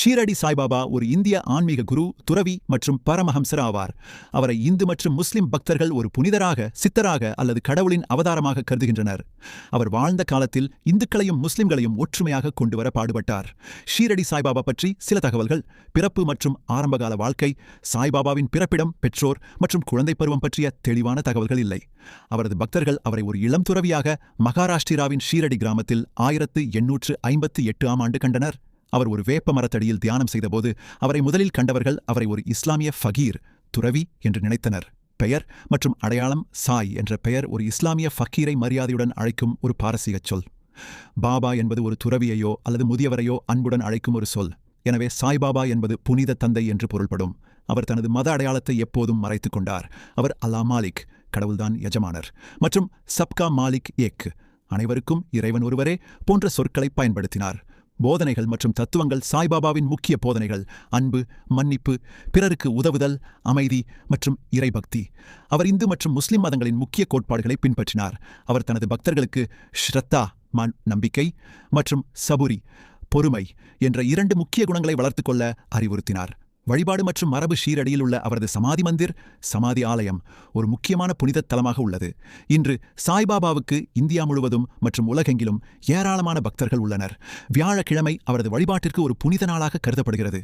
ஷீரடி சாய்பாபா ஒரு இந்திய ஆன்மீக குரு துறவி மற்றும் பரமஹம்சர் ஆவார். அவரை இந்து மற்றும் முஸ்லிம் பக்தர்கள் ஒரு புனிதராக சித்தராக அல்லது கடவுளின் அவதாரமாக கருதுகின்றனர். அவர் வாழ்ந்த காலத்தில் இந்துக்களையும் முஸ்லிம்களையும் ஒற்றுமையாக கொண்டுவர பாடுபட்டார். ஷீரடி சாய்பாபா பற்றி சில தகவல்கள் பிறப்பு மற்றும் ஆரம்பகால வாழ்க்கை சாய்பாபாவின் பிறப்பிடம் பெற்றோர் மற்றும் குழந்தை பருவம் பற்றிய தெளிவான தகவல்கள் இல்லை. அவரது பக்தர்கள் அவரை ஒரு இளம் துறவியாக மகாராஷ்டிராவின் ஷீரடி கிராமத்தில் ஆயிரத்து எண்ணூற்று ஐம்பத்து எட்டு ஆம் ஆண்டு கண்டனர். அவர் ஒரு வேப்ப மரத்தடியில் தியானம் செய்தபோது அவரை முதலில் கண்டவர்கள் அவரை ஒரு இஸ்லாமிய ஃபகீர் துறவி என்று நினைத்தனர். பெயர் மற்றும் அடையாளம் சாய் என்ற பெயர் ஒரு இஸ்லாமிய ஃபக்கீரை மரியாதையுடன் அழைக்கும் ஒரு பாரசீகச் சொல். பாபா என்பது ஒரு துறவியையோ அல்லது முதியவரையோ அன்புடன் அழைக்கும் ஒரு சொல். எனவே சாய்பாபா என்பது புனித தந்தை என்று பொருள்படும். அவர் தனது மத அடையாளத்தை எப்போதும் மறைத்துக் கொண்டார். அவர் அல்லா மாலிக் கடவுள்தான் எஜமானர். மற்றும் சப்கா மாலிக் ஏக். அனைவருக்கும் இறைவன் ஒருவரே போன்ற சொற்களை பயன்படுத்தினார். போதனைகள் மற்றும் தத்துவங்கள் சாய்பாபாவின் முக்கிய போதனைகள். அன்பு மன்னிப்பு பிறருக்கு உதவுதல் அமைதி மற்றும் இறைபக்தி. அவர் இந்து மற்றும் முஸ்லிம் மதங்களின் முக்கிய கோட்பாடுகளை பின்பற்றினார். அவர் தனது பக்தர்களுக்கு ஸ்ரத்தா மான் நம்பிக்கை மற்றும் சபுரி பொறுமை என்ற இரண்டு முக்கிய குணங்களை வளர்த்துக் கொள்ள அறிவுறுத்தினார். வழிபாடு மற்றும் மரபு ஷீரடியில் உள்ள அவரது சமாதி மந்திர் சமாதி ஆலயம் ஒரு முக்கியமான புனிதத் தலமாக உள்ளது. இன்று சாய்பாபாவுக்கு இந்தியா முழுவதும் மற்றும் உலகெங்கிலும் ஏராளமான பக்தர்கள் உள்ளனர். வியாழக்கிழமை அவரது வழிபாட்டிற்கு ஒரு புனித நாளாக கருதப்படுகிறது.